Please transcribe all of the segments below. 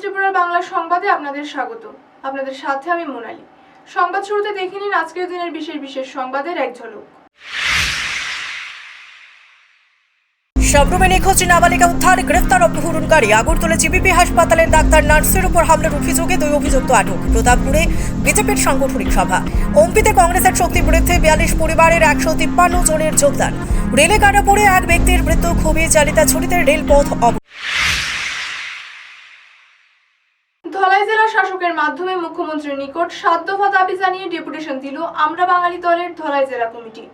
ত্রিপুরার বাংলা সংবাদে আপনাদের স্বাগত। আপনাদের সাথে আমি মোনালি। সংবাদ শুরুতে দেখে নিন আজকের দিনের বিশেষ বিশেষ সংবাদের এক ঝলক। নিখোঁজ নাবালিকা উদ্ধার, গ্রেফতার অপহরণকারী আগরতলা জিবিপি হাসপাতালের ডাক্তার নার্সের উপর হামলার অভিযোগে দুই অভিযুক্ত আটক। প্রতাপপুরে বিজেপির সাংগঠনিক সভা। ওমপিতে কংগ্রেসের শক্তি বিরুদ্ধে বিয়াল্লিশ পরিবারের একশো তিপ্পান্ন জনের যোগদান। রেলে কাটা পড়ে এক ব্যক্তির মৃত্যু খুবই চালিতা ছুটিতে রেলপথ অব ধলাই জেলা শাসকের মাধ্যমে মুখ্যমন্ত্রীর নিকট সাত দাবি জানিয়ে ডেপুটেশন দিল আমরা বাঙালি দলের ধলাই জেলা কমিটি।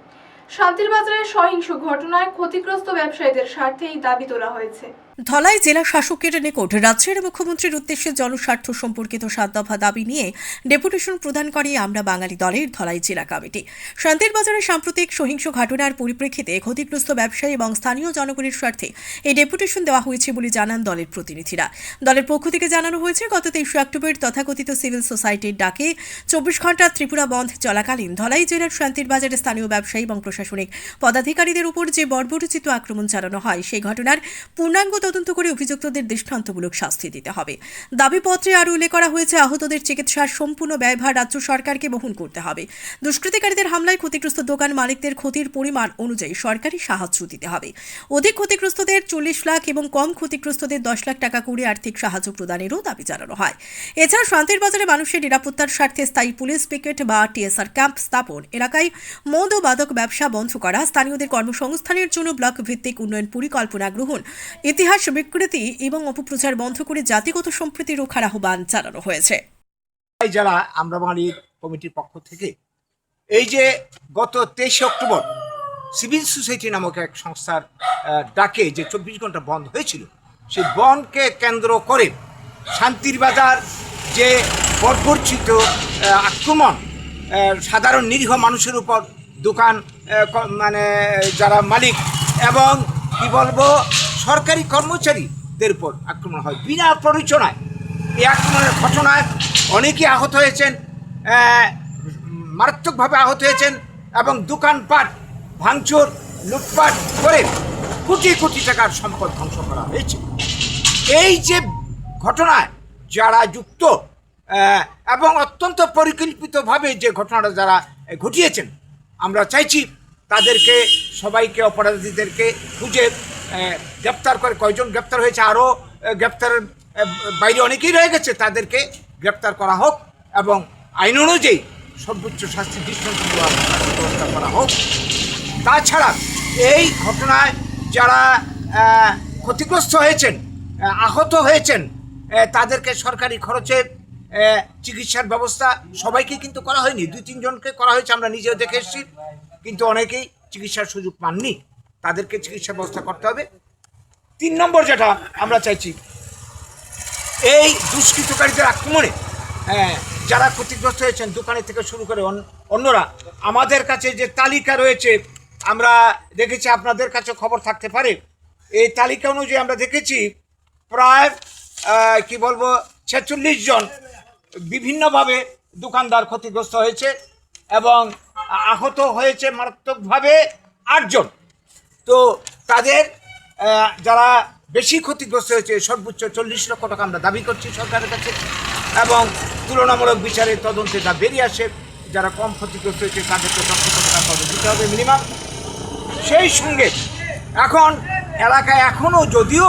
শান্তির বাজারের সহিংস ঘটনায় ক্ষতিগ্রস্ত ব্যবসায়ীদের স্বার্থে এই দাবি তোলা হয়েছে। ধলাই জেলা শাসকের নিকট রাজ্যের মুখ্যমন্ত্রীর উদ্দেশ্যে জনস্বার্থ সম্পর্কিত সাত দফা দাবি নিয়ে ডেপুটেশন প্রদান করে আমরা বাঙালি দলের ধলাই জেলা কমিটি। শান্তির বাজারে সাম্প্রতিক সহিংস ঘটনার পরিপ্রেক্ষিতে ক্ষতিগ্রস্ত ব্যবসায়ী এবং স্থানীয় জনগণের স্বার্থে এই ডেপুটেশন দেওয়া হয়েছে বলে জানান দলের প্রতিনিধিরা। দলের পক্ষ থেকে জানানো হয়েছে, গত তেইশে অক্টোবর তথাকথিত সিভিল সোসাইটির ডাকে চব্বিশ ঘণ্টা ত্রিপুরা বন্ধ চলাকালীন ধলাই জেলার শান্তির বাজারে স্থানীয় ব্যবসায়ী এবং প্রশাসনিক পদাধিকারীদের উপর যে বর্বরচিত আক্রমণ চালানো হয়, সেই ঘটনার পূর্ণাঙ্গ তদন্ত করে অভিযুক্তদের দৃষ্টান্তমূলক শাস্তি দিতে হবে। দাবিপত্রে আরও উল্লেখ করা হয়েছে, আহতদের চিকিৎসার সম্পূর্ণ ব্যয়ভার রাজ্য সরকারকে বহন করতে হবে। দুষ্কৃতিকারীদের হামলায় ক্ষতিগ্রস্ত দোকান মালিকদের ক্ষতির পরিমাণ অনুযায়ী সরকারি সাহায্য দিতে হবে। অধিক ক্ষতিগ্রস্তদের চল্লিশ লাখ এবং কম ক্ষতিগ্রস্তদের দশ লাখ টাকা করে আর্থিক সাহায্য প্রদানেরও দাবি জানানো হয়। এছাড়া শান্তির বাজারে মানুষের নিরাপত্তার স্বার্থে স্থায়ী পুলিশ পিকেট বা টিএসআর ক্যাম্প স্থাপন। এলাকায় মদ ও বাদক ব্যবসা বন্ধ করা, স্থানীয়দের কর্মসংস্থানের জন্য ব্লক ভিত্তিক উন্নয়ন পরিকল্পনা গ্রহণ, ইতিহাস বিকৃতি এবং অপপ্রচার বন্ধ করে জাতিগত সম্প্রীতি রক্ষার আহ্বান জানানো হয়েছে। যারা আমরা বাঙালির কমিটির পক্ষ থেকে এই যে গত তেইশে অক্টোবর সিভিল সোসাইটি নামক এক সংস্থার ডাকে যে চব্বিশ ঘণ্টা বন্ধ হয়েছিল, সেই বনকে কেন্দ্র করে শান্তির বাজার যে বর্বরচিত আক্রমণ সাধারণ নিরীহ মানুষের উপর দোকান মানে যারা মালিক এবং, কি বলব সরকারি কর্মচারীদের উপর আক্রমণ হয় বিনা প্ররোচনায়। এই আক্রমণের ঘটনায় অনেকেই আহত হয়েছেন মারাত্মকভাবে আহত হয়েছেন এবং দোকানপাট, ভাঙচুর, লুটপাট করে কোটি কোটি টাকার সম্পদ ধ্বংস করা হয়েছে। এই যে ঘটনায় যারা যুক্ত এবং অত্যন্ত পরিকল্পিতভাবে যে ঘটনাটা যারা ঘটিয়েছেন, আমরা চাইছি তাদেরকে, সবাইকে, অপরাধীদেরকে খুঁজে গ্রেপ্তার করে কয়জন গ্রেপ্তার হয়েছে আরও গ্রেপ্তারের আহ, বাইরে অনেকেই রয়ে গেছে তাদেরকে গ্রেপ্তার করা হোক এবং আইন অনুযায়ী সর্বোচ্চ শাস্তি ব্যবস্থা করা হোক। তাছাড়া এই ঘটনায় যারা ক্ষতিগ্রস্ত হয়েছেন আহত হয়েছেন তাদেরকে সরকারি খরচে আহ, চিকিৎসার ব্যবস্থা সবাইকে কিন্তু করা হয়নি। দুই তিনজনকে করা হয়েছে আমরা নিজেও দেখে এসেছি কিন্তু অনেকেই চিকিৎসার সুযোগ পাননি। তাদেরকে চিকিৎসা ব্যবস্থা করতে হবে। তিন নম্বর যেটা আমরা চাইছি এই দুষ্কৃতকারীদের আক্রমণে হ্যাঁ, যারা ক্ষতিগ্রস্ত হয়েছেন দোকানে থেকে শুরু করে অন- অন্যরা আমাদের কাছে যে তালিকা রয়েছে আমরা দেখেছি আপনাদের কাছে খবর থাকতে পারে। এই তালিকা অনুযায়ী আমরা দেখেছি প্রায় কি বলব ছেচল্লিশ জন বিভিন্নভাবে দোকানদার ক্ষতিগ্রস্ত হয়েছে এবং আহত হয়েছে মারাত্মকভাবে আটজন। তো তাদের যারা বেশি ক্ষতিগ্রস্ত হয়েছে, সর্বোচ্চ চল্লিশ লক্ষ টাকা আমরা দাবি করছি সরকারের কাছে। এবং তুলনামূলক বিচারে তদন্তে তা বেরিয়ে আসে, যারা কম ক্ষতিগ্রস্ত হয়েছে তাদেরকে লক্ষ টাকা করে দিতে হবে মিনিমাম সেই সঙ্গে এখন এলাকায় এখনও যদিও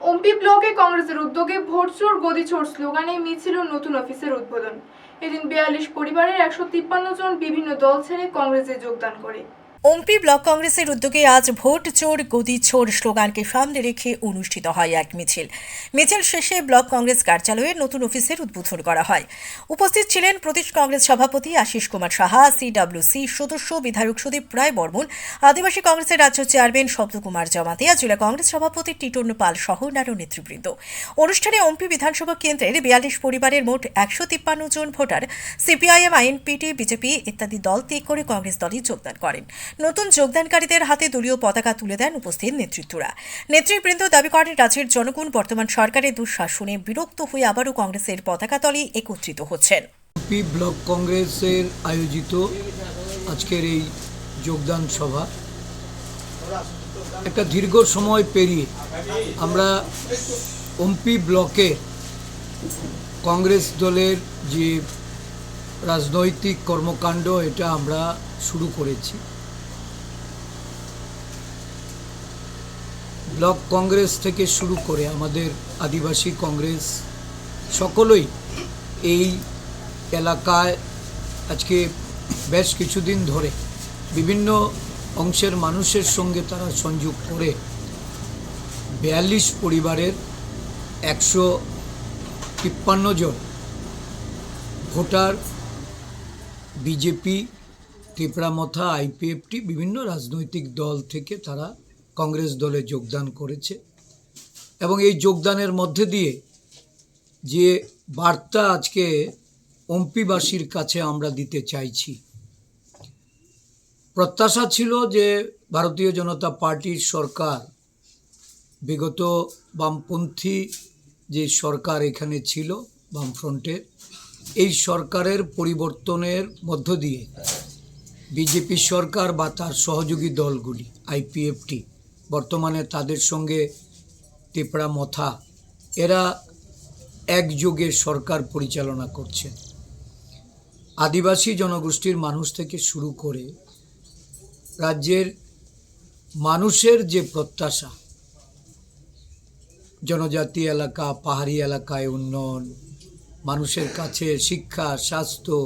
ওমপি ব্লকে কংগ্রেসের উদ্যোগে ভোট চোর গদি চোর স্লোগানে মিছিল নতুন অফিসের উদ্বোধন। এদিন বিয়াল্লিশ পরিবারের একশো তিপ্পান্ন জন বিভিন্ন দল ছেড়ে কংগ্রেসে যোগদান করে। ওমপি ব্লক কংগ্রেসের উদ্যোগে আজ ভোট চোর, গদি চোর স্লোগানকে সামনে রেখে অনুষ্ঠিত হয় এক মিছিল। মিছিল শেষে ব্লক কংগ্রেস কার্যালয়ে নতুন অফিসের উদ্বোধন করা হয়। উপস্থিত ছিলেন প্রদেশ কংগ্রেস সভাপতি আশিস কুমার সাহা সিডব্লিউসি সদস্য বিধায়ক সুদীপ রায় বর্মন, আদিবাসী কংগ্রেসের রাজ্য চেয়ারম্যান শব্দকুমার জমাতিয়া, জেলা কংগ্রেস সভাপতি টিটন পাল সহ নারো নেতৃবৃন্দ। অনুষ্ঠানে ওমপি বিধানসভা কেন্দ্রের বিয়াল্লিশ পরিবারের মোট একশো তিপ্পান্ন জন ভোটার, সিপিআইএম, আইএনপিটি, বিজেপি ইত্যাদি দল ত্যাগ করে কংগ্রেস দলে যোগদান করেন। নতুন যোগদানকারীদের হাতে দলীয় পতাকা তুলে দেন উপস্থিত নেতৃত্বরা। নেতৃবৃন্দ দাবি করেন, রাজ্যের জনগণ বর্তমান সরকারের দুঃশাসনে বিরক্ত হয়ে আবারও কংগ্রেসের পতাকা তলে একত্রিত হচ্ছেন। ব্লক কংগ্রেসের আয়োজিত আজকের এই যোগদান সভা। একটা দীর্ঘ সময় পেরিয়ে আমরা ওমপি ব্লকে কংগ্রেস দলের যে রাজনৈতিক কর্মকাণ্ড, এটা আমরা শুরু করেছি। ব্লক কংগ্রেস থেকে শুরু করে আমাদের আদিবাসী কংগ্রেস, সকলেই এই এলাকায় আজকে বেশ কিছুদিন ধরে বিভিন্ন অংশের মানুষের সঙ্গে তারা সংযোগ করে বিয়াল্লিশ পরিবারের একশো তিপ্পান্ন জন ভোটার, বিজেপি ত্রিপুরামথা আইপিএফটি, বিভিন্ন রাজনৈতিক দল থেকে তারা কংগ্রেস দলে যোগদান করেছে এবং এই যোগদানের মধ্যে দিয়ে যে বার্তা আজকে অম্পিবাসীর কাছে আমরা দিতে চাইছি, প্রত্যাশা ছিল যে ভারতীয় জনতা পার্টির সরকার, বিগত বামপন্থী যে সরকার এখানে ছিল বামফ্রন্টের, এই সরকারের পরিবর্তনের মধ্য দিয়ে বিজেপি সরকার বা তার সহযোগী দলগুলি, আইপিএফটি বর্তমানে তাদের সঙ্গে তিপড়া মথা। এরা একযোগে সরকার পরিচালনা করছে। আদিবাসী জনগোষ্ঠীর মানুষ থেকে শুরু করে রাজ্যের মানুষের যে প্রত্যাশা, জনজাতি এলাকা, পাহাড়ি এলাকায় উন্নয়ন, মানুষের কাছে শিক্ষা, স্বাস্থ্য,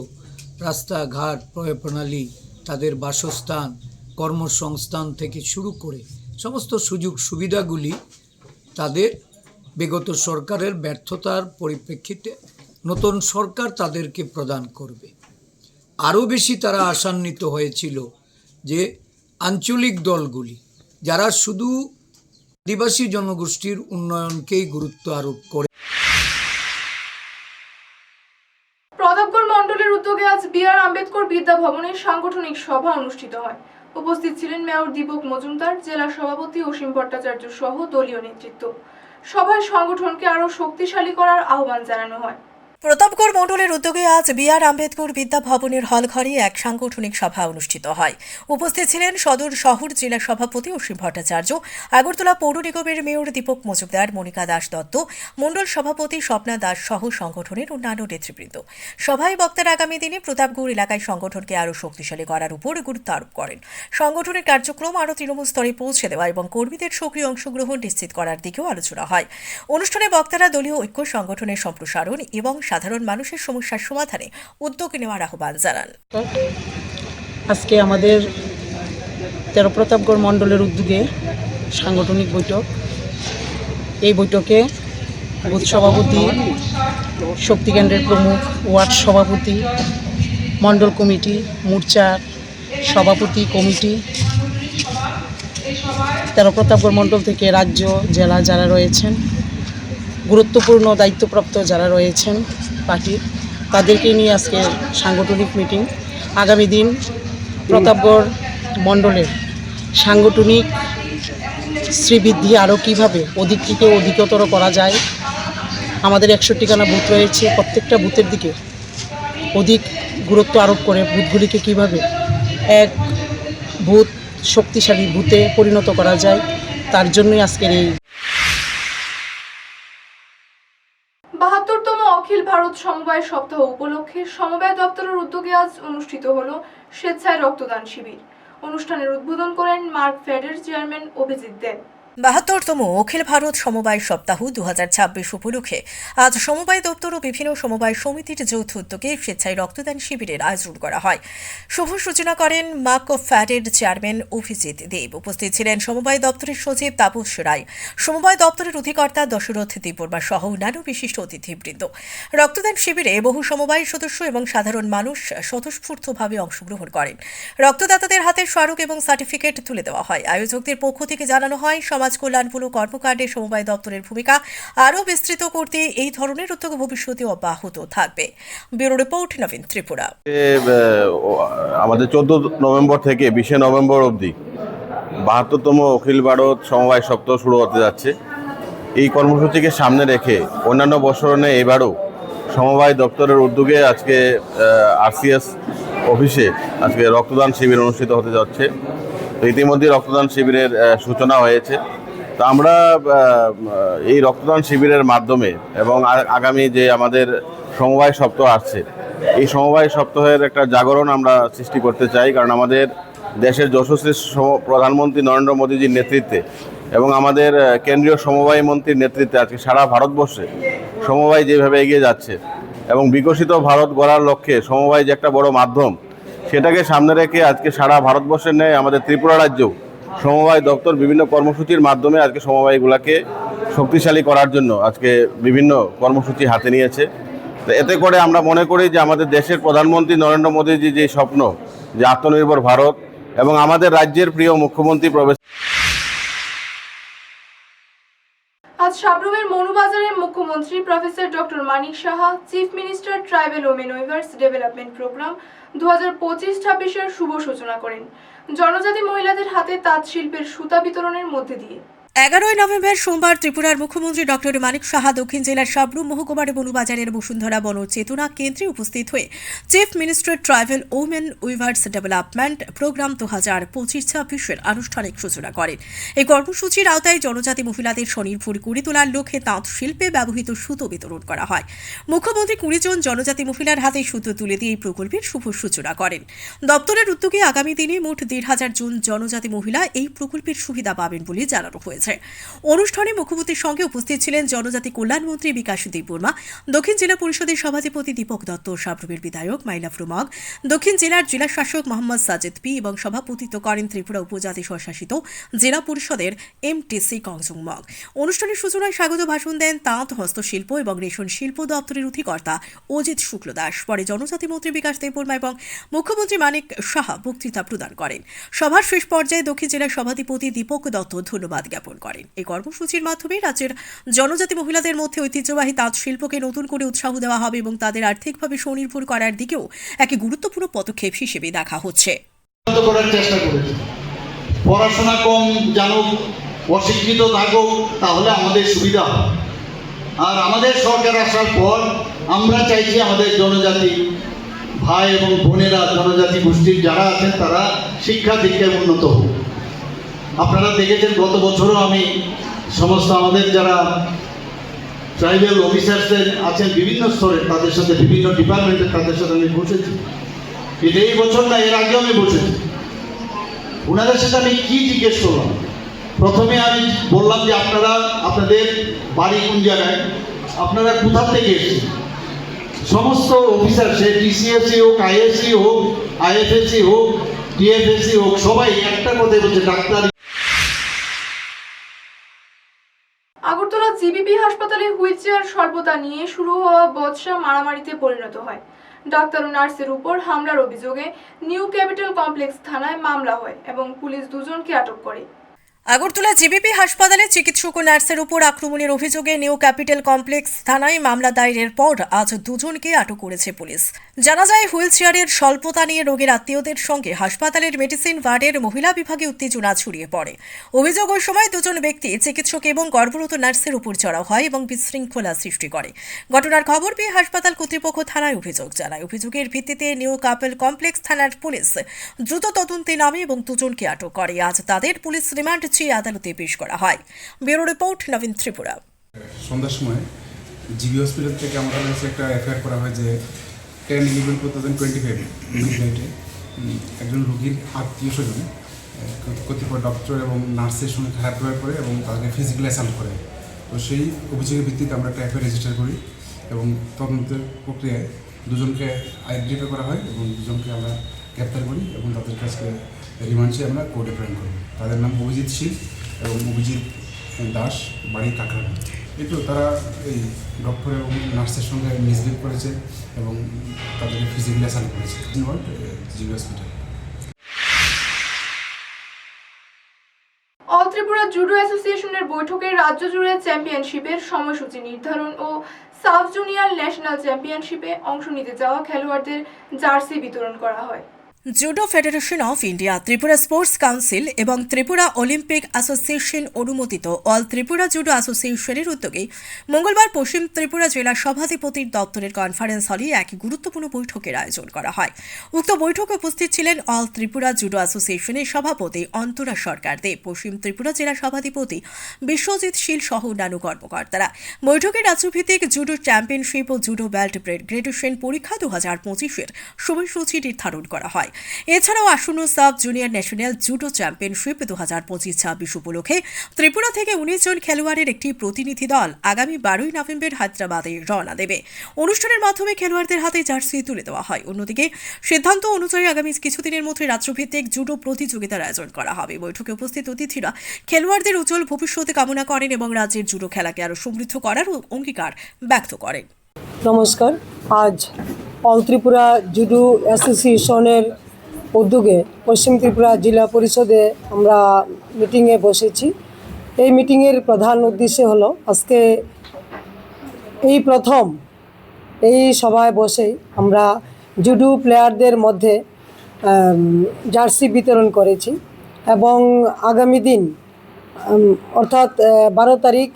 রাস্তাঘাট প্রণালী, তাদের বাসস্থান, কর্মসংস্থান থেকে শুরু করে সমস্ত সুযোগ সুবিধাগুলি তাদের বিগত সরকারের ব্যর্থতার পরিপ্রেক্ষিতে নতুন সরকার তাদেরকে প্রদান করবে। আরও বেশি তারা আশান্বিত হয়েছিল যে আঞ্চলিক দলগুলি, যারা শুধু আদিবাসী জনগোষ্ঠীর উন্নয়নকেই গুরুত্ব আরোপ করে প্রতাপগড় মণ্ডলের উদ্যোগে আজ বি আর আম্বেদকর বিদ্যা ভবনে সাংগঠনিক সভা অনুষ্ঠিত হয়। উপস্থিত ছিলেন মেয়র দীপক মজুমদার, জেলা সভাপতি অসীম ভট্টাচার্য সহ দলীয় নেতৃত্ব। সভায় সংগঠনকে আরও শক্তিশালী করার আহ্বান জানানো হয়। প্রতাপগড় মণ্ডলের উদ্যোগে আজ বি আর আম্বেদকর বিদ্যা ভবনের হল ঘরে এক সাংগঠনিক সভা অনুষ্ঠিত হয়। উপস্থিত ছিলেন সদর শহর জেলা সভাপতি অসীম ভট্টাচার্য, আগরতলা পৌর নিগমের মেয়র দীপক মজুমদার, মনিকা দাস দত্ত, মণ্ডল সভাপতি স্বপ্না দাস সহ সংগঠনের অন্যান্য নেতৃবৃন্দ। সভায় বক্তারা আগামী দিনে প্রতাপগড় এলাকায় সংগঠনকে আরও শক্তিশালী করার উপর গুরুত্ব আরোপ করেন। সংগঠনের কার্যক্রম আরও তৃণমূল স্তরে পৌঁছে দেওয়া এবং কর্মীদের সক্রিয় অংশগ্রহণ নিশ্চিত করার দিকেও আলোচনা হয়। অনুষ্ঠানে বক্তারা দলীয় ঐক্য, সংগঠনের সম্প্রসারণ এবং সাধারণ মানুষের সমস্যার সমাধানে উদ্যোগ নেওয়ার আহ্বান জানান। আজকে আমাদের তেরো প্রতাপগড় মণ্ডলের উদ্যোগে সাংগঠনিক বৈঠক। এই বৈঠকে বুথ সভাপতি শক্তিকেন্দ্রের প্রমুখ, ওয়ার্ড সভাপতি, মণ্ডল কমিটি, মোর্চার সভাপতি কমিটি তেরো প্রতাপগড় মণ্ডল থেকে রাজ্য, জেলা যারা রয়েছেন গুরুত্বপূর্ণ দায়িত্বপ্রাপ্ত যারা রয়েছেন পার্টির, তাদেরকে নিয়ে আজকে সাংগঠনিক মিটিং। আগামী দিন প্রতাপগড় মণ্ডলের সাংগঠনিক শ্রীবৃদ্ধি আরও কীভাবে অধিক থেকে অধিকতর করা যায়, আমাদের একষট্টিখানা বুথ রয়েছে, প্রত্যেকটা বুথের দিকে অধিক গুরুত্ব আরোপ করে বুথগুলিকে কীভাবে এক বুথ শক্তিশালী বুথে পরিণত করা যায়, তার জন্যই আজকের এই বাহাত্তরতম অখিল ভারত সমবায় সপ্তাহ উপলক্ষে সমবায় দপ্তরের উদ্যোগে আজ অনুষ্ঠিত হল স্বেচ্ছায় রক্তদান শিবির। অনুষ্ঠানের উদ্বোধন করেন মার্ক ফেডের চেয়ারম্যান অভিজিৎ দেব। বাহাত্তরতম অখিল ভারত সমবায় সপ্তাহ দু উপলক্ষে আজ সমবায় দপ্তর ও বিভিন্ন সমবায় সমিতির যৌথ উদ্যোগে স্বেচ্ছায় রক্তদান শিবিরের আয়োজন করা হয়। শুভ সূচনা করেন মাক ফ্যাটের চেয়ারম্যান অভিজিৎ দেব। উপস্থিত ছিলেন সমবায় দপ্তরের সচিব তাপস রায়। সমবায় দপ্তরের অধিকর্তা দশরথ দেববর্মা সহ অন্যান্য বিশিষ্ট অতিথিবৃন্দ। রক্তদান শিবিরে বহু সমবায় সদস্য এবং সাধারণ মানুষ স্বতঃস্ফূর্তভাবে অংশগ্রহণ করেন। রক্তদাতাদের হাতে স্মারক এবং সার্টিফিকেট তুলে দেওয়া হয়। আয়োজকদের পক্ষ থেকে জানানো হয়, সমাজ কল্যাণমূলক কর্মকাণ্ডে সমবায় দপ্তরের ভূমিকা আরও বিস্তৃত করতে এই ধরনের উদ্যোগ ভবিষ্যতে অব্যাহত থাকবে। Bureau report, Nabin Tripura. আমাদের চোদ্দ নভেম্বর থেকে বিশে নভেম্বর অবধি বাহাত্তরতম অখিল ভারত সমবায় সপ্তাহ শুরু হতে যাচ্ছে। এই কর্মসূচিকে সামনে রেখে অন্যান্য বছরণে এবারও সমবায় দপ্তরের উদ্যোগে আজকে আরসিএস অফিসে আজকে রক্তদান শিবির অনুষ্ঠিত হতে যাচ্ছে। ইতিমধ্যে রক্তদান শিবিরের সূচনা হয়েছে। তো আমরা এই রক্তদান শিবিরের মাধ্যমে এবং আগামী যে আমাদের সমবায় সপ্তাহ আসছে, এই সমবায় সপ্তাহের একটা জাগরণ আমরা সৃষ্টি করতে চাই, কারণ আমাদের দেশের যশস্বী প্রধানমন্ত্রী নরেন্দ্র মোদীজির নেতৃত্বে এবং আমাদের কেন্দ্রীয় সমবায় মন্ত্রীর নেতৃত্বে আজকে সারা ভারতবর্ষে সমবায় যেভাবে এগিয়ে যাচ্ছে এবং বিকশিত ভারত গড়ার লক্ষ্যে সমবায় যে একটা বড় মাধ্যম সেটাকে সামনে রেখে আজকে সারা ভারতবর্ষের ন্যায় আমাদের ত্রিপুরা রাজ্য সমবায় দপ্তর বিভিন্ন কর্মসূচির মাধ্যমে আজকে সমবায়গুলোকে শক্তিশালী করার জন্য আজকে বিভিন্ন কর্মসূচি হাতে নিয়েছে। তো এতে করে আমরা মনে করি যে আমাদের দেশের প্রধানমন্ত্রী নরেন্দ্র মোদীজি যে স্বপ্ন যে আত্মনির্ভর ভারত এবং আমাদের রাজ্যের প্রিয় মুখ্যমন্ত্রী প্রবেশ আজ সাবরুমের মনুবাজারে মুখ্যমন্ত্রী professor doctor Manik Saha, chief minister tribal women weavers development programme দু হাজার পঁচিশ ছাব্বিশের শুভ সূচনা করেন। জনজাতি মহিলাদের হাতে তাঁত শিল্পের সুতা বিতরণের মধ্যে দিয়ে। এগারোই নভেম্বর সোমবার ত্রিপুরার মুখ্যমন্ত্রী ডক্টর মানিক সাহা দক্ষিণ জেলার সাবরুম মহকুমার বনুবাজারের বসুন্ধরা বন চেতনা কেন্দ্রে উপস্থিত হয়ে chief minister tribal women weavers development programme দু হাজার পঁচিশ ছাব্বিশের আনুষ্ঠানিক সূচনা করেন। এই কর্মসূচির আওতায় জনজাতি মহিলাদের স্বনির্ভর করে তোলার লক্ষ্যে তাঁত শিল্পে ব্যবহৃত সুতো বিতরণ করা হয়। মুখ্যমন্ত্রী কুড়ি জন জনজাতি মহিলার হাতে সুতো তুলে দিয়ে এই প্রকল্পের শুভ সূচনা করেন। দপ্তরের উদ্যোগে আগামী দিনে মোট দেড় হাজার জন জনজাতি মহিলা এই প্রকল্পের সুবিধা পাবেন বলে জানানো হয়েছে। অনুষ্ঠানে মুখ্যমন্ত্রীর সঙ্গে উপস্থিত ছিলেন জনজাতি কল্যাণমন্ত্রী বিকাশ দেববর্মা দক্ষিণ জেলা পরিষদের সভাধিপতি দীপক দত্ত সাবরুমের বিধায়ক মাইলা ফ্রুমগ দক্ষিণ জেলার জেলা শাসক মোহাম্মদ সাজেদ পি এবং সভাপতিত্ব করেন ত্রিপুরা উপজাতি স্বশাসিত জেলা পরিষদের এমটিসি কংজুং মগ। অনুষ্ঠানের সূচনায় স্বাগত ভাষণ দেন তাঁত, হস্তশিল্প এবং রেশন শিল্প দপ্তরের অধিকর্তা অজিত শুক্লদাস পরে জনজাতি মন্ত্রী বিকাশ দেববর্মা এবং মুখ্যমন্ত্রী মানিক সাহা বক্তৃতা প্রদান করেন। সভার শেষ পর্যায়ে দক্ষিণ জেলার সভাধিপতি দীপক দত্ত ধন্যবাদ জ্ঞাপন করেন। এই কর্মসূচির মাধ্যমে রাজ্যের জনজাতি মহিলাদের মধ্যে ঐতিহ্যবাহী তাঁত শিল্পকে নতুন করে উৎসাহ দেওয়া হবে এবং তাদের আর্থিকভাবে স্বনির্ভর করার দিকেও এক গুরুত্বপূর্ণ পদক্ষেপ হিসেবে দেখা হচ্ছে। পড়াশোনা কম জানুক, অশিক্ষিত থাকুক, তাহলে আমাদের সুবিধা হবে। আর আমাদের সরকার আসার পর আমরা চাইছি আমাদের জনজাতি, ভাই এবং বোনেরা, জনজাতি গোষ্ঠীর যারা আছেন তারা শিক্ষা দীক্ষায় উন্নত হোক। আপনারা দেখেছেন, গত বছরও আমি সমস্ত আমাদের যারা ট্রাইবেল অফিসার্সদের আছেন বিভিন্ন স্তরে, তাদের সাথে বিভিন্ন ডিপার্টমেন্টের তাদের সাথে আমি বসেছি। কিন্তু এই বছর না এর আগেও আমি বসেছি। ওনাদের সাথে আমি কী জিজ্ঞেস করলাম? প্রথমে আমি বললাম যে আপনারা, আপনাদের বাড়ি কোন জায়গায়? আপনারা কোথা থেকে এসেছেন? সমস্ত অফিসার, সে টিসিএসসি হোক, আইএসসি হোক, আইএফএসসি হোক ডিএফএসসি হোক, সবাই একটা কথাই বলছে, ডাক্তার আগরতলা হাসপাতালে হাসপাতালে হুইলচেয়ার স্বল্পতা নিয়ে শুরু হওয়া বদসা মারামারিতে পরিণত হয়। ডাক্তার ও নার্সের উপর হামলার অভিযোগে নিউ ক্যাপিটাল কমপ্লেক্স থানায় মামলা হয় এবং পুলিশ দুজনকে আটক করে। আগরতলা জিবিপি হাসপাতালে চিকিৎসক ও নার্সের উপর আক্রমণের অভিযোগে নিউ ক্যাপিটাল কমপ্লেক্স থানায় মামলা দায়েরের পর আজ দুজনকে আটক করেছে পুলিশ। জানা যায় হুইল চেয়ারের স্বল্পতা নিয়ে রোগীর আত্মীয়দের সঙ্গে হাসপাতালের মেডিসিন ওয়ার্ডের মহিলা বিভাগে উত্তেজনা ছড়িয়ে পড়ে। অভিযোগ ওই সময় দুজন ব্যক্তি চিকিৎসক এবং গর্ভরত নার্সের উপর চড়াও হয় এবং বিশৃঙ্খলা সৃষ্টি করে। ঘটনার খবর পেয়ে হাসপাতাল কর্তৃপক্ষ থানায় অভিযোগ জানায়। অভিযোগের ভিত্তিতে নিউ কাপেল কমপ্লেক্স থানার পুলিশ দ্রুত তদন্তে নামে এবং দুজনকে আটক করে। আজ তাদের পুলিশ রিমান্ড চেয়ে আদালতে পেশ করা হয়। Bureau report Nabin Tripura. সন্ধ্যার সময় জিবি হসপিটাল থেকে আমাদের কাছে একটা এফআইআর করা হয় যে ten eleven two thousand twenty ফাইভে একজন রোগীর আত্মীয় স্বজন কতিপয় ডক্টর এবং নার্সের সঙ্গে খারাপ ব্যবহার করে এবং তাদেরকে ফিজিক্যাল অ্যাসাল্ট করে। তো সেই অভিযোগের ভিত্তিতে আমরা একটা এফআইআর রেজিস্টার করি এবং তদন্তের প্রক্রিয়ায় দুজনকে আইডেন্টিফাই করা হয় এবং দুজনকে আমরা গ্রেপ্তার করি এবং তাদের কাছে রিমান্ড আমরা কোর্টে প্রেরণ করি। তাদের নাম অভিজিৎ সিং এবং অভিজিৎ দাস, বাড়ি কাকরান এই তারা এই ডক্টর এবং নার্সের সঙ্গে মিসবিহেভ করেছে এবং তাদেরকে ফিজিক্যালি অ্যাসাল্ট করেছে। GB hospital. ত্রিপুরা জুডো অ্যাসোসিয়েশনের বৈঠকে রাজ্য জুড়ে চ্যাম্পিয়নশিপের সময়সূচি নির্ধারণ ও সাব জুনিয়র ন্যাশনাল চ্যাম্পিয়নশিপে অংশ নিতে যাওয়া খেলোয়াড়দের জার্সি বিতরণ করা হয়। Judo federation of India, Tripura sports council এবং ত্রিপুরা অলিম্পিক অ্যাসোসিয়েশন অনুমোদিত। অল ত্রিপুরা জুডো অ্যাসোসিয়েশনের উদ্যোগে মঙ্গলবার পশ্চিম ত্রিপুরা জেলা সভাধিপতির দপ্তরের কনফারেন্স হলে এক গুরুত্বপূর্ণ বৈঠকের আয়োজন করা হয়। উক্ত বৈঠকে উপস্থিত ছিলেন অল ত্রিপুরা জুডো অ্যাসোসিয়েশনের সভাপতি অন্তরা সরকার দেব পশ্চিম ত্রিপুরা জেলা সভাধিপতি বিশ্বজিৎ শীল সহ অন্যান্য কর্মকর্তারা। বৈঠকে রাজ্যভিত্তিক জুডো চ্যাম্পিয়নশিপ ও জুডো বেল্ট গ্রেডুয়েশন পরীক্ষা দু হাজার পঁচিশের সময়সূচি নির্ধারণ করা হয়। এছাড়াও আসন্ন sub junior national judo championship দু হাজার পঁচিশ ছাব্বিশ উপলক্ষে ত্রিপুরা থেকে উনিশ জন খেলোয়াড়ের একটি প্রতিনিধি দল আগামী বারোই নভেম্বর হায়দ্রাবাদে রওনা দেবে। অনুষ্ঠানের মাধ্যমে খেলোয়াড়দের হাতে জার্সি তুলে দেওয়া হয়। অন্যদিকে, সিদ্ধান্ত অনুযায়ী আগামী কিছুদিনের মধ্যে রাজ্যভিত্তিক জুডো প্রতিযোগিতার আয়োজন করা হবে। বৈঠকে উপস্থিত অতিথিরা খেলোয়াড়দের উজ্জ্বল ভবিষ্যতে কামনা করেন এবং রাজ্যের জুডো খেলাকে আরও সমৃদ্ধ করার অঙ্গীকার ব্যক্ত করেন। নমস্কার। আজ অল ত্রিপুরা জুডো অ্যাসোসিয়েশনের উদ্যোগে পশ্চিম ত্রিপুরা জেলা পরিষদে আমরা মিটিংয়ে বসেছি। এই মিটিংয়ের প্রধান উদ্দেশ্য হলো আজকে এই প্রথম এই সভায় বসেই আমরা জুডো প্লেয়ারদের মধ্যে জার্সি বিতরণ করেছি এবং আগামী দিন অর্থাৎ বারো তারিখ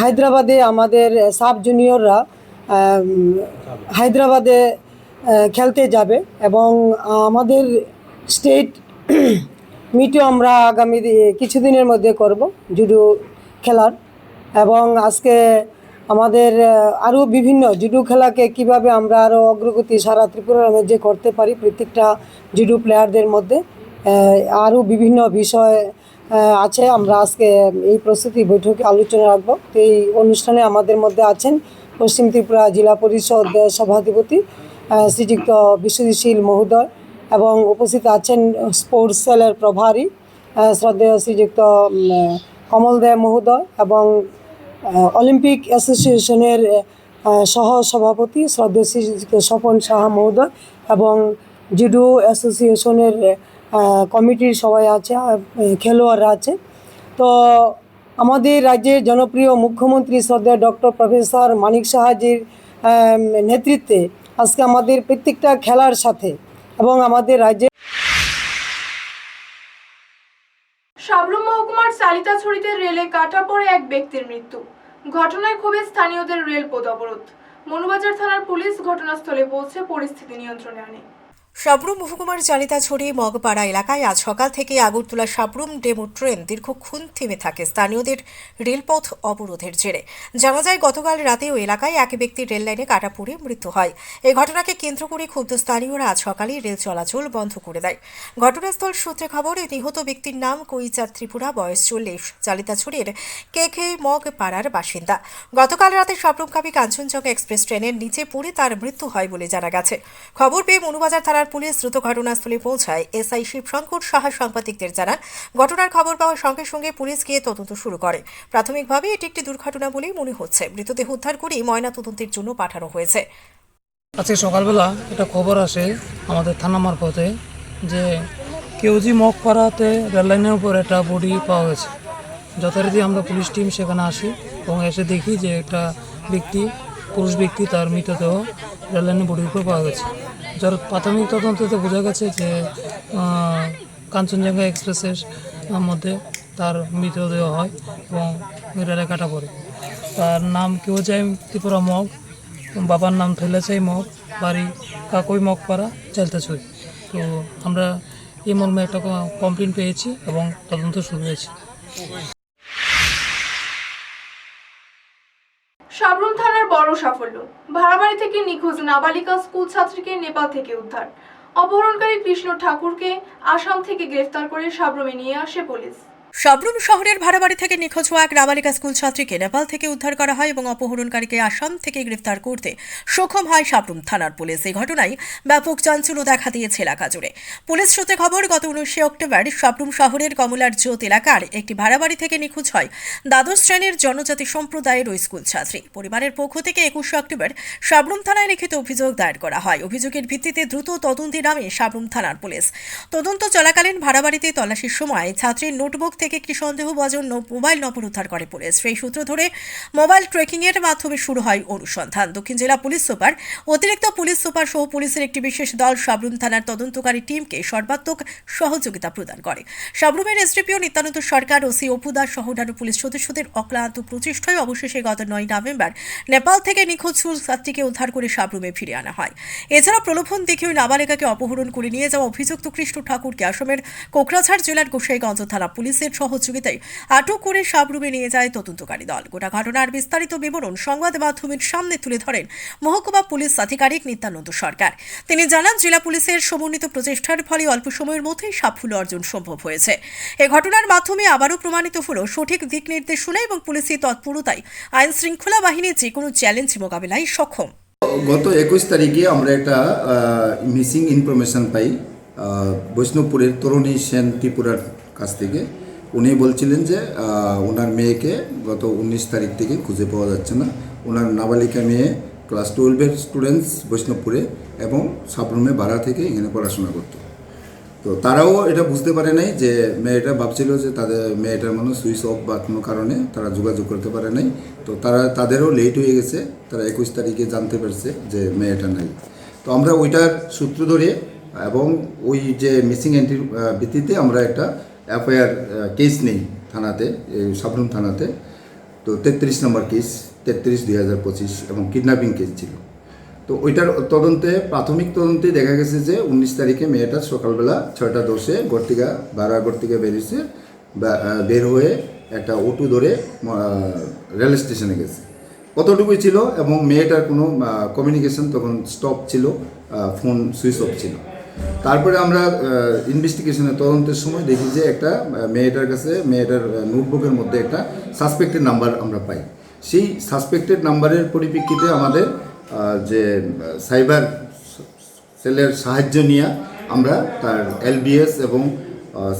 হায়দ্রাবাদে আমাদের সাব জুনিয়ররা হায়দ্রাবাদে খেলতে যাবে এবং আমাদের স্টেট মিটও আমরা আগামী কিছুদিনের মধ্যে করব জুডো খেলার এবং আজকে আমাদের আরও বিভিন্ন জুডো খেলাকে কীভাবে আমরা আরও অগ্রগতি সারা ত্রিপুরার মধ্যে করতে পারি প্রত্যেকটা জুডো প্লেয়ারদের মধ্যে আরও বিভিন্ন বিষয় আছে। আমরা আজকে এই প্রস্তুতি বৈঠকে আলোচনা রাখব। তো এই অনুষ্ঠানে আমাদের মধ্যে আছেন পশ্চিম ত্রিপুরা জেলা পরিষদ সভাধিপতি শ্রীযুক্ত বিশ্বজিৎশীল মহোদয় এবং উপস্থিত আছেন স্পোর্টস সেলের প্রভারী শ্রদ্ধেয় শ্রীযুক্ত কমল দে মহোদয় এবং অলিম্পিক অ্যাসোসিয়েশনের সহ সভাপতি শ্রদ্ধেয় শ্রীযুক্ত স্বপন সাহা মহোদয় এবং জুডো অ্যাসোসিয়েশনের কমিটির সবাই আছে খেলোয়াড়রা আছে। তো আমাদের রাজ্যের জনপ্রিয় মুখ্যমন্ত্রী শ্রদ্ধেয় ডক্টর প্রফেসর মানিক সাহাজির নেতৃত্বে আজকে আমাদের প্রত্যেকটা খেলার সাথে এবং আমাদের রাজ্যে সাবরুম মহকুমার সালিতাছড়িতে রেলে কাটা পড়ে এক ব্যক্তির মৃত্যু। ঘটনায় ক্ষোভে স্থানীয়দের রেলপথ অবরোধ। মনুবাজার থানার পুলিশ ঘটনাস্থলে পৌঁছে পরিস্থিতি নিয়ন্ত্রণে আনে। সাবরুম মহকুমার চালিতাছড়ি মগপাড়া এলাকায় আজ সকাল থেকে আগরতলা সাবরুম ডেমো ট্রেন দীর্ঘক্ষণ থেমে থাকে। স্থানীয়দের রেলপথ অবরোধের জেরে। জানা যায়, গতকাল রাতেও এলাকায় এক ব্যক্তির রেল লাইনে কাটা পড়ে মৃত্যু হয়। এই ঘটনাকে কেন্দ্র করে ক্ষুব্ধ স্থানীয়রা আজ সকালেই রেল চলাচল বন্ধ করে দেয়। ঘটনাস্থল সূত্রে খবর এই নিহত ব্যক্তির নাম কৈচার ত্রিপুরা, বয়স চল্লিশ। চালিতাছড়ির কে কে মগ পাড়ার বাসিন্দা। গতকাল রাতে সাবরুমকামী কাঞ্চনজঙ্ঘা এক্সপ্রেস ট্রেনের নিচে পড়ে তার মৃত্যু হয় বলে জানা গেছে। খবর পেয়ে মনুবাজার থানার পুলিশ দ্রুত ঘটনাস্থলে পৌঁছায়। এসআই শিবশঙ্কর সাহা সাংবাদিকদের জানান, ঘটনার খবর পাওয়ার সঙ্গে সঙ্গে পুলিশ গিয়ে তদন্ত শুরু করে। প্রাথমিকভাবে এটি একটি দুর্ঘটনা বলেই মনে হচ্ছে। মৃতদেহ উদ্ধার করে ময়না তদন্তের জন্য পাঠানো হয়েছে। আজকে সকালবেলা একটা খবর আসে আমাদের থানা মারফতে যে কেউজি মগপাড়াতে রেললাইনের উপর একটা বডি পাওয়া গেছে। যথারীতি আমরা পুলিশ টিম সেখানে আসি এবং এসে দেখি যে একটা ব্যক্তি, পুরুষ ব্যক্তি তার মৃতদেহ রেললাইনের বডির উপর পাওয়া গেছে। যার প্রাথমিক তদন্ততে বোঝা গেছে যে কাঞ্চনজঙ্ঘা এক্সপ্রেসের মধ্যে তার মৃতদেহ হয় এবং রেলে কাটা পড়ে। তার নাম কেউ যায় ত্রিপুরা মগ। বাবার নাম থৈলাচাই মগ। বাড়ি কাকই মগ পাড়া চালতাছড়ি তো আমরা এই মর্মে একটা কমপ্লেন পেয়েছি এবং তদন্ত শুরু হয়েছে। সাবরুম বড় সাফল্য। ভাড়াবাড়ি থেকে নিখোঁজ নাবালিকা স্কুল ছাত্রীকে নেপাল থেকে উদ্ধার। অপহরণকারী কৃষ্ণ ঠাকুরকে আসাম থেকে গ্রেফতার করে সাবরুমে নিয়ে আসে পুলিশ। সাবরুম শহরের ভাড়াবাড়ি থেকে নিখোঁজ হওয়া এক নাবালিকা স্কুল ছাত্রীকে নেপাল থেকে উদ্ধার করা হয় এবং অপহরণকারীকে আসাম থেকে গ্রেফতার করতে সক্ষম হয় সাবরুম থানার পুলিশ। এই ঘটনায় ব্যাপক চাঞ্চল্য দেখা দিয়েছে এলাকা জুড়ে। পুলিশ সূত্রে খবর, গত উনিশে অক্টোবর সাবরুম শহরের কমলার জোত এলাকার একটি ভাড়াবাড়ি থেকে নিখোঁজ হয় দ্বাদশ শ্রেণির জনজাতি সম্প্রদায়ের ওই স্কুল ছাত্রী। পরিবারের পক্ষ থেকে একুশে অক্টোবর সাবরুম থানায় লিখিত অভিযোগ দায়ের করা হয়। অভিযোগের ভিত্তিতে দ্রুত তদন্তে নামে সাবরুম থানার পুলিশ। তদন্ত চলাকালীন ভাড়াবাড়িতে তল্লাশির সময় ছাত্রীর নোটবুক থেকে একটি সন্দেহভাজন মোবাইল নম্বর উদ্ধার করে পুলিশ। সেই সূত্র ধরে মোবাইল ট্রেকিং এর মাধ্যমে শুরু হয় অনুসন্ধান। দক্ষিণ জেলা পুলিশ সুপার, অতিরিক্ত পুলিশ সুপার সহ পুলিশের একটি বিশেষ দল সাবরুম থানার তদন্তকারী টিমকে সর্বাত্মক সহযোগিতা প্রদান করে। সাবরুমের এসডিপিও নিত্যানন্দ সরকার ওসি অপু দাস সহ অন্যান্য পুলিশ সদস্যদের অক্লান্ত প্রচেষ্টায় অবশেষে গত নয় নভেম্বর নেপাল থেকে নিখোঁজ ছাত্রীকে উদ্ধার করে সাবরুমে ফিরে আনা হয়। এছাড়া প্রলোভন দেখে ওই নাবালিকাকে অপহরণ করে নিয়ে যাওয়া অভিযুক্ত কৃষ্ণ ঠাকুরকে আসামের কোকরাঝাড় জেলার গোসাইগঞ্জ থানা পুলিশের সহযোগিতায় আটক করে সাবরুমে নিয়ে যায় তদন্তকারী দল। গোটা ঘটনার বিস্তারিত বিবরণ সংবাদ মাধ্যমের সামনে তুলে ধরেন মহকুমা পুলিশ আধিকারিক নিত্যানন্দ সরকার। তিনি জানান, জেলা পুলিশের সমন্বিত প্রচেষ্টার ফলে অল্প সময়ের মধ্যেই সাফল্য অর্জন সম্ভব হয়েছে। এ ঘটনার মাধ্যমে আবারও প্রমাণিত হল সঠিক দিক নির্দেশনা এবং পুলিশি তৎপরতায় আইন শৃঙ্খলা বাহিনী যে কোনো চ্যালেঞ্জ মোকাবিলায় সক্ষম। গত একুশ তারিখে আমরা একটা মিসিং ইনফরমেশন পাই বৈষ্ণবপুরের তরুণী সেন ত্রিপুরার কাছ থেকে। উনি বলছিলেন যে ওনার মেয়েকে গত উনিশ তারিখ থেকে খুঁজে পাওয়া যাচ্ছে না। ওনার নাবালিকা মেয়ে ক্লাস টুয়েলভের স্টুডেন্টস বৈষ্ণবপুরে এবং সাবরুমে ভাড়া থেকে এখানে পড়াশোনা করতো। তো তারাও এটা বুঝতে পারে নাই যে, মেয়েটা ভাবছিল যে তাদের, মেয়েটার মনে সুইচ অফ বা কোনো কারণে তারা যোগাযোগ করতে পারে নাই। তো তারা, তাদেরও লেট হয়ে গেছে। তারা একুশ তারিখে জানতে পারছে যে মেয়েটা নাই। তো আমরা ওইটার সূত্র ধরে এবং ওই যে মিসিং এন্ট্রির ভিত্তিতে আমরা একটা এফআইআর কেস নেই থানাতে সাবরুম থানাতে। তো তেত্রিশ নম্বর কেস তেত্রিশ দুই হাজার পঁচিশ এবং কিডন্যাপিং কেস ছিল। তো ওইটার তদন্তে, প্রাথমিক তদন্তে দেখা গেছে যে উনিশ তারিখে মেয়েটা সকালবেলা ছয়টা দশে গর্তিকা বারাগড় থেকে বেরিয়েছে বের হয়ে একটা অটো ধরে রেল স্টেশনে গেছে। কতটুকুই ছিল এবং মেয়েটার কোনো কমিউনিকেশন তখন স্টপ ছিল ফোন সুইচ অফ ছিল। তারপরে আমরা ইনভেস্টিগেশনের তদন্তের সময় দেখি যে একটা মেয়েটার কাছে, মেয়েটার নোটবুকের মধ্যে একটা সাসপেক্টেড নাম্বার আমরা পাই। সেই সাসপেক্টেড নাম্বারের পরিপ্রেক্ষিতে আমাদের যে সাইবার সেলের সাহায্য নিয়ে আমরা তার এলবিএস এবং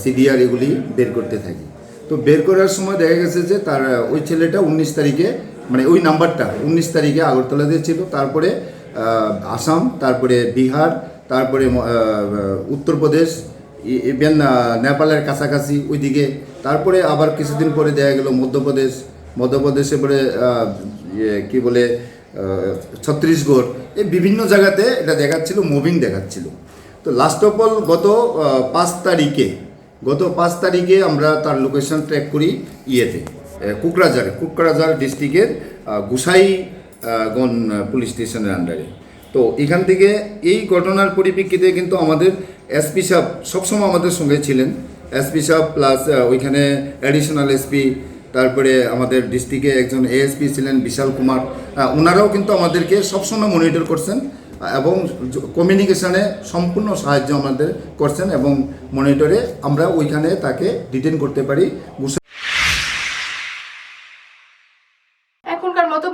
সিডিআর এগুলি বের করতে থাকি। তো বের করার সময় দেখা গেছে যে তার ওই ছেলেটা উনিশ তারিখে মানে ওই নাম্বারটা উনিশ তারিখে আগরতলাতে ছিল। তারপরে আসাম, তারপরে বিহার তারপরে উত্তরপ্রদেশ ইভেন নেপালের কাছাকাছি ওইদিকে। তারপরে আবার কিছুদিন পরে দেখা গেল মধ্যপ্রদেশ। মধ্যপ্রদেশে পরে ইয়ে, কি বলে ছত্তিশগড়। এই বিভিন্ন জায়গাতে এটা দেখাচ্ছিল মুভিং দেখাচ্ছিল। তো লাস্ট অফ অল গত পাঁচ তারিখে গত পাঁচ তারিখে আমরা তার লোকেশন ট্র্যাক করি ইয়েতে কুকরাঝারে কুকরাঝার ডিস্ট্রিক্টের গুসাই আহ, গন পুলিশ স্টেশনের আন্ডারে তো এখান থেকে এই ঘটনার পরিপ্রেক্ষিতে কিন্তু আমাদের এসপি সাহেব সবসময় আমাদের সঙ্গে ছিলেন। এসপি সাহেব প্লাস ওইখানে অ্যাডিশনাল এসপি তারপরে আমাদের ডিস্ট্রিক্টে একজন এএসপি ছিলেন, বিশাল কুমার। ওনারাও কিন্তু আমাদেরকে সবসময় মনিটর করছেন এবং কমিউনিকেশানে সম্পূর্ণ সাহায্য আমাদের করছেন এবং মনিটরে আমরা ওইখানে তাকে ডিটেন করতে পারি।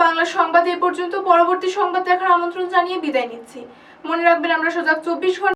বাংলা সংবাদ এ পর্যন্ত। পরবর্তী সংবাদ দেখার আমন্ত্রণ জানিয়ে বিদায় নিচ্ছি। মনে রাখবেন আমরা সজাগ চব্বিশ ঘণ্টা